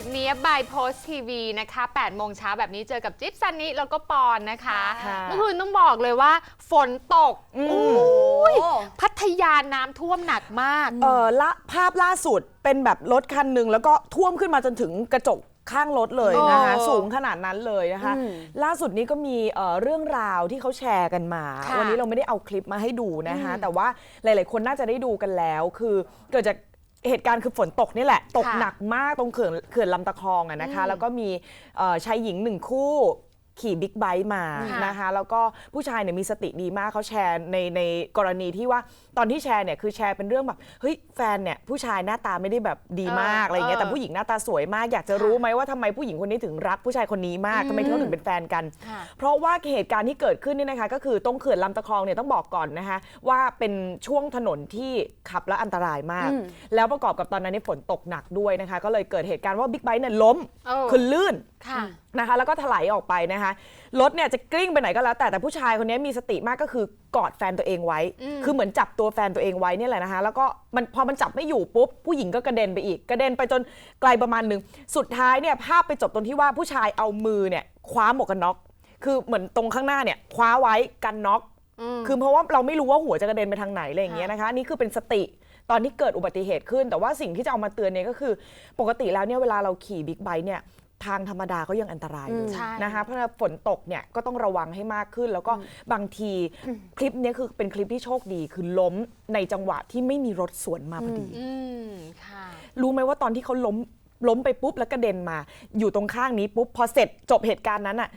บเนี้ยบายโพสทีวีนะคะ8โมงเช้าแบบนี้เจอกับจิ๊บซันนี่แล้วก็ปอนนะคะค่ะเมื่อคืนต้องบอกเลยว่า ฝนตกอืมโอ้ยพัทยาน้ำท่วมหนักมาก เออละภาพล่าสุดเป็นแบบรถคันหนึ่งแล้วก็ท่วมขึ้นมาจนถึงกระจกข้างรถเลยนะคะโอ้สูงขนาดนั้นเลยนะคะ อืมล่าสุดนี้ก็มีเอ่อเรื่องราวที่เขาแชร์กันมา ค่ะวันนี้เราไม่ได้เอาคลิปมาให้ดูนะคะอืมแต่ว่าหลาย ๆ คนน่าจะได้ดูกันแล้ว คือเกิดจาก เหตุการณ์คือฝนตกนี่แหละ ตกค่ะหนักมากตรงเขื่อนเขื่อนลำตะคองอะนะคะอืมแล้วก็มีเอ่อชายหญิงหนึ่งคู่ ขี่บิ๊กไบค์มาค่ะนะคะ แล้วก็ผู้ชายเนี่ยมีสติดีมากเขาแชร์ในในกรณีที่ว่าตอนที่แชร์เนี่ยคือแชร์เป็นเรื่องแบบเฮ้ยแฟนเนี่ยผู้ชายหน้าตาไม่ได้แบบดีมากเอออะไรอย่างเงี้ยเออแต่ผู้หญิงหน้าตาสวยมากอยากจะค่ะรู้ไหมว่าทำไมผู้หญิงคนนี้ถึงรักผู้ชายคนนี้มากอืมทำไมเขาถึงเป็นแฟนกัน ค่ะ เพราะว่าเหตุการณ์ที่เกิดขึ้นนี่นะคะ ก็คือตรงเขื่อนลำตะคองเนี่ยต้องบอกก่อนนะคะว่าเป็นช่วงถนนที่ขับและอันตรายมาก อืม แล้วประกอบกับตอนนั้นนี่ฝนตกหนักด้วยนะคะ ก็เลยเกิดเหตุการณ์ว่าบิ๊กไบค์เนี่ยล้มเออคือลื่น ค่ะ นะคะแล้วก็ถลายออกไปนะคะรถเนี่ยจะกลิ้งไปไหนก็แล้วแต่แต่ผู้ชายคนนี้มีสติมากก็คือกอดแฟนตัวเองไว้อืมคือเหมือนจับตัวแฟนตัวเองไว้เนี่ยแหละนะคะแล้วก็มันพอมันจับไม่อยู่ปุ๊บผู้หญิงก็กระเด็นไปอีก กระเด็นไปจนไกลประมาณหนึ่งสุดท้ายเนี่ยภาพไปจบตรงที่ว่าผู้ชายเอามือเนี่ยคว้าหมวกกันน็อก คือเหมือนตรงข้างหน้าเนี่ยคว้าไว้กันน็อกมคือเพราะว่าเราไม่รู้ว่าหัวจะกระเด็นไปทางไหนอะไรอย่างเงี้ยนะคะนี่คือเป็นสติตอนที่เกิดอุบัติเหตุขึ้น แต่ว่าสิ่งที่จะเอามาเตือนเนี่ยก็คือ ปกติแล้วเนี่ยเวลาเราขี่บิ๊กไบค์เนี่ย ทางธรรมดาก็ยังอันตรายเลยใช่ นะคะเพราะฉะนั้นฝนตกเนี่ยก็ต้องระวังให้มากขึ้น แล้วก็บางทีคลิปเนี้ยคือเป็นคลิปที่โชคดี คือล้มในจังหวะที่ไม่มีรถสวนมาพอดี อืม ค่ะ รู้ไหมว่าตอนที่เขาล้มล้มไปปุ๊บแล้วกระเด็นมา อยู่ตรงข้างนี้ปุ๊บพอเสร็จจบเหตุการณ์นั้นอะ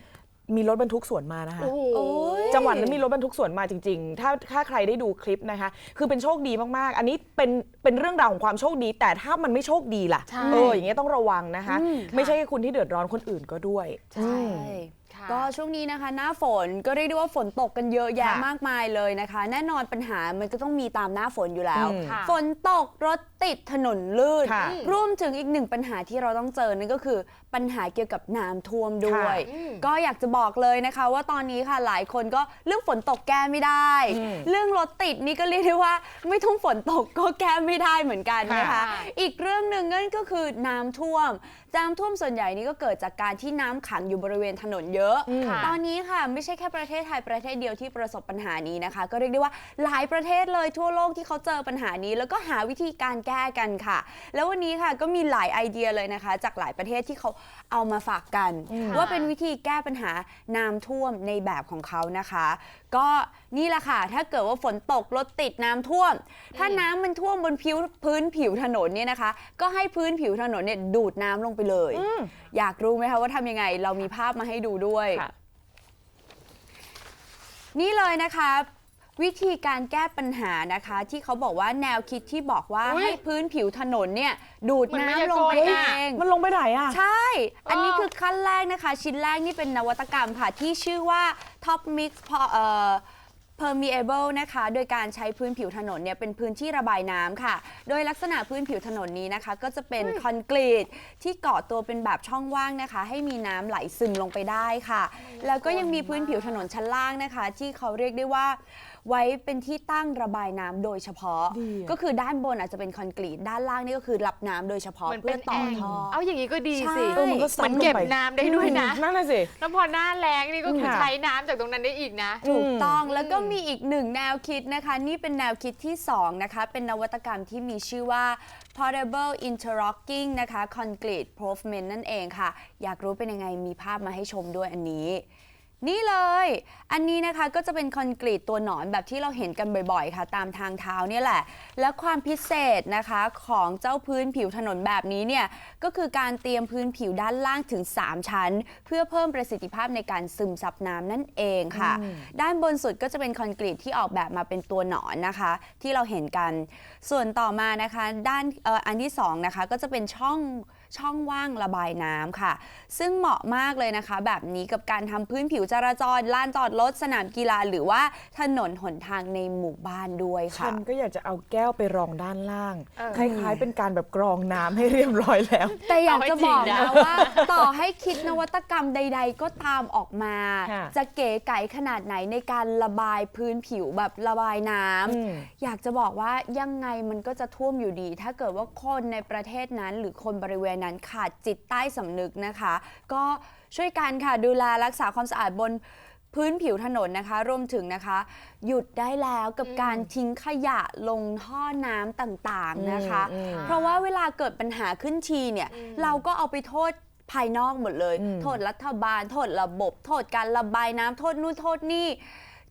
มีรถบรรทุกสวนมานะคะโอ้โหโอ้ยจังหวัดนั้นมีรถบรรทุกสวนมาจริง ๆ ถ้าถ้าใครได้ดูคลิปนะคะ คือเป็นโชคดีมากๆ อันนี้เป็นเป็นเรื่องราวของความโชคดี แต่ถ้ามันไม่โชคดีล่ะ ใช่ เอออย่างเงี้ยต้องระวังนะคะอืมไม่ใช่แค่คุณที่เดือดร้อนคนอื่นก็ด้วย ใช่ อืมค่ะก็ช่วงนี้นะคะ หน้าฝนก็เรียกได้ว่าฝนตกกันเยอะแยะค่ะมากมายเลยนะคะ แน่นอนปัญหามันก็ต้องมีตามหน้าฝนอยู่แล้วอืมค่ะฝนตกรถติดถนนลื่นค่ะรวมถึงอีกหนึ่งปัญหาที่เราต้องเจอนั่นก็คือปัญหาเกี่ยวกับน้ำท่วมด้วยค่ะอืมก็อยากจะบอกเลยนะคะ ว่าตอนนี้ค่ะหลายคนก็เรื่องฝนตกแก้ไม่ได้อืมเรื่องรถติดนี่ก็เรียกได้ว่า ไม่ทุ่งฝนตกก็แก้ไม่ได้เหมือนกันนะคะค่ะอีกเรื่องหนึ่งนั่นก็คือน้ำท่วมน้ำท่วมส่วนใหญ่นี่ก็เกิดจากการที่น้ำขังอยู่บริเวณถนนเยอะอืมค่ะตอนนี้ค่ะไม่ใช่แค่ประเทศไทยประเทศเดียวที่ประสบปัญหานี้นะคะ ก็เรียกได้ว่าหลายประเทศเลยทั่วโลกที่เขาเจอปัญหานี้ แล้วก็หาวิธีการแก้กันค่ะ แล้ววันนี้ค่ะก็มีหลายไอเดียเลยนะคะ จากหลายประเทศที่เขาเอามาฝากกันว่าเป็นวิธีแก้ปัญหาน้ำท่วมในแบบของเขานะคะ ก็นี่แหละค่ะ ถ้าเกิดว่าฝนตกรถติดน้ำท่วม ถ้าน้ำมันท่วมบนผิวพื้นผิวถนนเนี่ยนะคะ ก็ให้พื้นผิวถนนเนี่ยดูดน้ำลงไปเลยอยากรู้ไหมคะว่าทำยังไง เรามีภาพมาให้ดูด้วย ค่ะ นี่เลยนะคะ วิธีการแก้ปัญหานะคะ ที่เขาบอกว่าแนวคิดที่บอกว่าอุ๊ย ให้พื้นผิวถนนเนี่ยดูดเหมือนน้ำมายากลลงไปน่ะเองมันลงไปไหนอะ ใช่ อันนี้เออคือขั้นแรกนะคะ ชิ้นแรกนี่เป็นนวัตกรรมค่ะ ที่ชื่อว่า Top Mix พอเอ่อ permeable นะคะ โดยการใช้พื้นผิวถนนเนี่ยเป็นพื้นที่ระบายน้ำค่ะ โดยลักษณะพื้นผิวถนนนี้นะคะ ก็จะเป็นคอนกรีตที่เกาะตัวเป็นแบบช่องว่างนะคะ ให้มีน้ำไหลซึมลงไปได้ค่ะ แล้วก็ยังมีพื้นผิวถนนชั้นล่างนะคะ ที่เขาเรียกได้ว่า ไว้เป็นที่ตั้งระบายน้ำโดยเฉพาะ ดีอะ ก็คือด้านบนอาจจะเป็นคอนกรีตด้านล่างนี่ก็คือรับน้ำโดยเฉพาะเหมือนเพื่เป็อนต่อแอ่งท่อ เอาอย่างนี้ก็ดีใช่สิเออมันก็เหซัมือนเก็บลงไป น้ำได้ด้วยนะอืมนั่นน่ะสิ แล้วพอหน้าแล้งนี่ก็คือค่ะ ใช้น้ำจากตรงนั้นได้อีกนะ ถูกต้องอืมแล้วก็มีอีกหนึ่งแนวคิดนะคะ นี่เป็นแนวคิดที่ 2 นะคะ เป็นนวัตกรรมที่มีชื่อว่า portable interlocking นะคะ concrete pavement นั่นเองค่ะ อยากรู้เป็นยังไงมีภาพมาให้ชมด้วยอันนี้ นี่เลย อันนี้นะคะก็จะเป็นคอนกรีตตัวหนอนแบบที่เราเห็นกันบ่อยๆ ค่ะ ตามทางเท้าเนี่ยแหละ และความพิเศษนะคะของเจ้าพื้นผิวถนนแบบนี้เนี่ยก็คือการเตรียมพื้นผิวด้านล่างถึง 3 ชั้น เพื่อเพิ่มประสิทธิภาพในการซึมซับน้ำนั่นเองค่ะ ด้านบนสุดก็จะเป็นคอนกรีตที่ออกแบบมาเป็นตัวหนอนนะคะ ที่เราเห็นกัน ส่วนต่อมานะคะ ด้านเอ่ออันที่สองนะคะก็จะเป็นช่อง ช่องว่างระบายน้ำค่ะ ซึ่งเหมาะมากเลยนะคะ แบบนี้กับการทำพื้นผิวจราจรลานจอดรถสนามกีฬาหรือว่าถนนหนทางในหมู่บ้านด้วยฉัค่ะนก็อยากจะเอาแก้วไปรองด้านล่าง เออ คล้ายๆ เป็นการแบบกรองน้ำให้เรียบร้อยแล้ว แต่อยากจะบอกเอาให้จริงนะนะว่า ต่อให้คิดนวัตกรรมใด ๆ ก็ตามออกมา ค่ะ จะเก๋ไก๋ขนาดไหนในการระบายพื้นผิวแบบระบายน้ำ อืม อยากจะบอกว่ายังไงมันก็จะท่วมอยู่ดี ถ้าเกิดว่าคนในประเทศนั้น หรือคนบริเวณนั้นขาดจิตใต้สำนึกนะคะ ก็ช่วยกันค่ะดูแลรักษาความสะอาดบนพื้นผิวถนนนะคะรวมถึงนะคะ หยุดได้แล้วกับการทิ้งขยะลงท่อน้ำต่างๆนะคะ อืมเพราะว่าเวลาเกิดปัญหาขึ้นทีเนี่ย เราก็เอาไปโทษภายนอกหมดเลย อืม โทษรัฐบาล โทษระบบ โทษการระบายน้ำโทษนู่นโทษนี่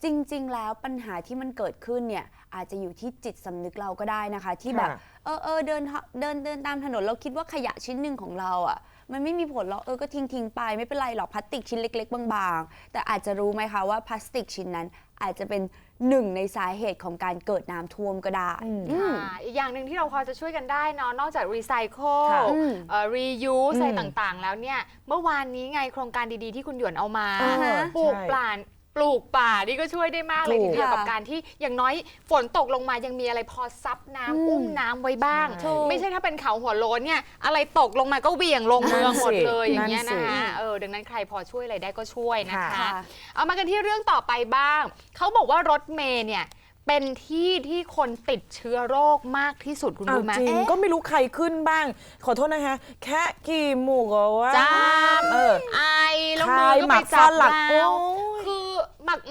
จริง ๆ แล้วปัญหาที่มันเกิดขึ้นเนี่ยอาจจะอยู่ที่จิตสำนึกเราก็ได้นะคะ ที่แบบ ค่ะ เออเออเดินเดินเดินตามถนนเราคิดว่าขยะชิ้นหนึ่งของเราอะ มันไม่มีผลหรอกเออก็ทิ้งทิ้งไปไม่เป็นไรหรอกพลาสติกชิ้นเล็ก ๆ บางๆ แต่อาจจะรู้ไหมคะว่าพลาสติกชิ้นนั้นอาจจะเป็นหนึ่งในสาเหตุของการเกิดน้ำท่วมก็ได้อืมอืมอ่าอีกอย่างหนึ่งที่เราพอจะช่วยกันได้เนาะนอกจากรีไซเคิลค่ะอืมรียูสอะไรอืมต่างๆ แล้วเนี่ย เมื่อวานนี้ไงโครงการดีๆที่คุณหยวนเอามาอ่าฮะปลูกใช่ ป่า ปลูกป่านี่ก็ช่วยได้มากเลยถูทีกเดียวกับค่ะการที่อย่างน้อยฝนตกลงมายังมีอะไรพอซับน้ำอืมอุ้มน้ำไว้บ้างใช่ไม่ใช่ถ้าเป็นเขาหัวโล้นเนี่ยอะไรตกลงมาก็เหวี่ยงลงเมืองหมดเลยอย่างเงี้ยนั่นะนสิคะเออดังนั้นใครพอช่วยอะไรได้ก็ช่วยนะคะ ค่ะ เอามากันที่เรื่องต่อไปบ้าง เขาบอกว่ารถเมย์เนี่ยเป็นที่ที่คนติดเชื้อโรคมากที่สุดคุณอ้าวรู้ไหม จริงก็ไม่รู้ใครขึ้นบ้าง ขอโทษนะคะ แค่กี่หมูกว่าจ้าเออ ไอแล้วคมืลาอยก็หมัไปกจับฝรั่งราวโอ้ยคือ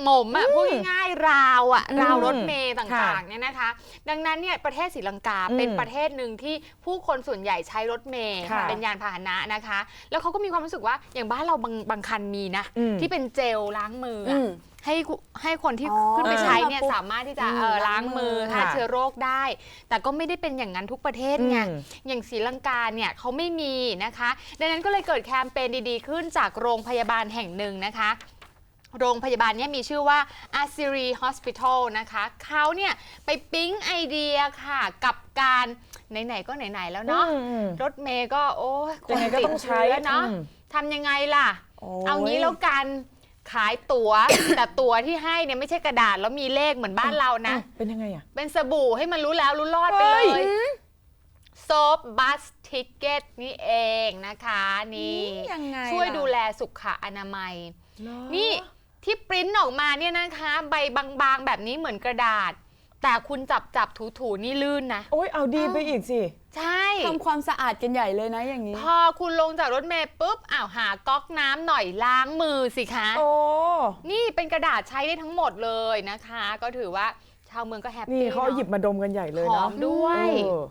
หมักหมมอะพูดง่ายๆราวอะอืมราวรถเมย์ต่างค่ะๆเนี่ยนะคะ ดังนั้นเนี่ยประเทศศรีลังกาอืมเป็นประเทศหนึ่งที่ผู้คนส่วนใหญ่ใช้รถเมย์ค่ะเป็นยานพาหนะนะคะ แล้วเขาก็มีความรู้สึกว่าอย่างบ้านเราบางบางคันมีนะอืมที่เป็นเจลล้างมืออือะมให้คุให้คนที่อ๋อขึ้นไปใช้เนี่ยปุ๊บสามารถที่จะอืมเออล้างมือล้างมือฆ่าค่ะเชื้อโรคได้ แต่ก็ไม่ได้เป็นอย่างนั้นทุกประเทศไงอืมอย่างศรีลังกาเนี่ยเขาไม่มีนะคะ ดังนั้นก็เลยเกิดแคมเปญดีๆ ขึ้นจากโรงพยาบาลแห่งหนึ่งนะคะ โรงพยาบาลเนี้มีชื่อว่า Asiri Hospital นะคะ เขาเนี่ยไปปิ๊งไอเดียค่ะ กับการไหนๆก็ไหนๆแล้วเนาะอืมรถเมย์ก็โอ้ยคยังนไงก็ติดต้องใช้เชื้อเนาะอืมทำยังไงล่ะโยเอางี้แล้วกันขายตั๋ว แต่ตั๋วที่ให้เนี่ยไม่ใช่กระดาษแล้วมีเลขเหมือนบ้านเรานะอ้าวเป็นยังไงอะ เป็นสบู่ให้มันรู้แล้วรู้รอดไปเลเฮ้ยยซบบัสทิเก็ตนี่เองนะคะ นี่ยังไงช่วยล่ะดูแลสุขอนามัย นี่ ที่ปริ้นออกมาเนี่ยนะคะ ใบบางๆ แบบนี้เหมือนกระดาษ แต่คุณจับจับถูถูๆนี่ลื่นนะ โอ้ยเอาดีไปอีกสิ ใช่ ทำความสะอาดกันใหญ่เลยนะอย่างนี้ พอคุณลงจากรถเมล์ปุ๊บอ้าวหาก๊อกน้ำหน่อยล้างมือสิคะ โอ้ นี่เป็นกระดาษใช้ได้ทั้งหมดเลยนะคะ ก็ถือว่าชาวเมืองก็แฮปนี่ปี้เขาเอาหยิบมาดมกันใหญ่เลยหอเนาะมด้วย เออ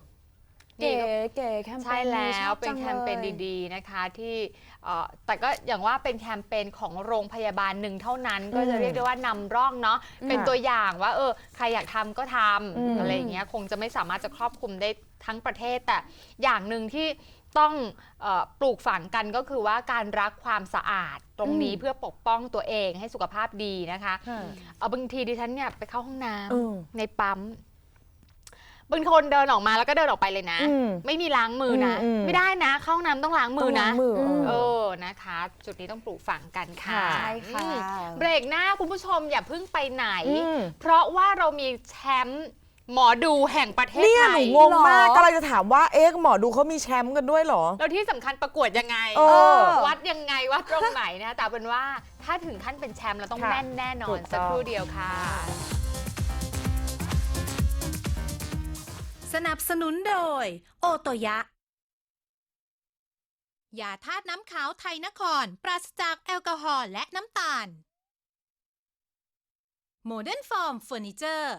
เก๋เก๋แคมเปญใช่แล้ชวอบเป็นจังแคมเปญลย ดีๆนะคะที่ เอ่อแต่ก็อย่างว่าเป็นแคมเปญของโรงพยาบาลหนึ่งเท่านั้น ก็จะอืมเรียกได้ว่านำร่องเนาะเป็นตัวอย่างว่าเออใครอยากทำก็ทอืมำอะไรอย่างเงี้ยคงจะไม่สามารถจะครอบคลุมได้ทั้งประเทศ แต่อย่างหนึ่งที่ต้องเออปลูกฝังกันก็คือว่าการรักความสะอาดตรงนี้อืมเพื่อปกป้องตัวเองให้สุขภาพดีนะคะ ค่ะ เอาบางทีดิฉันเนี่ยไปเข้าห้องน้เออำในปั๊ม บางคนเดินออกมาแล้วก็เดินออกไปเลยนะ อืมไม่มีล้างมือนะ อืมอืม ไม่ได้นะ เข้าห้องน้ำต้องล้างมือนะต้งล้างมืออืมเอเอออนะคะ จุดนี้ต้องปลูกฝังกันค่ะค่ะใช่ค่ะ อืมเบรกหน้าคุณผู้ชมอย่าเพิ่งไปไหน อืม เพราะว่าเรามีแชมป์หมอดูแห่งประเทศเนี่ยไทหนูยงงมากหรอ กำลังจะถามว่าเอ๊ะหมอดูเขามีแชมป์กันด้วยเหรอ แล้วที่สำคัญประกวดยังไง เออวัดยังไงวัดตรงไหนนะแต่เป็นว่าถ้าถึงขั้นเป็นแชมป์เราต้องค่ะแน่นแน่นอถูนกต้อง สักครู่เดียวค่ะ สนับสนุนโดย โอโตยะ ยาธาตุน้ำขาวไทยนคร ปราศจากแอลกอฮอล์และน้ำตาล โมเดิร์นฟอร์มเฟอร์นิเจอร์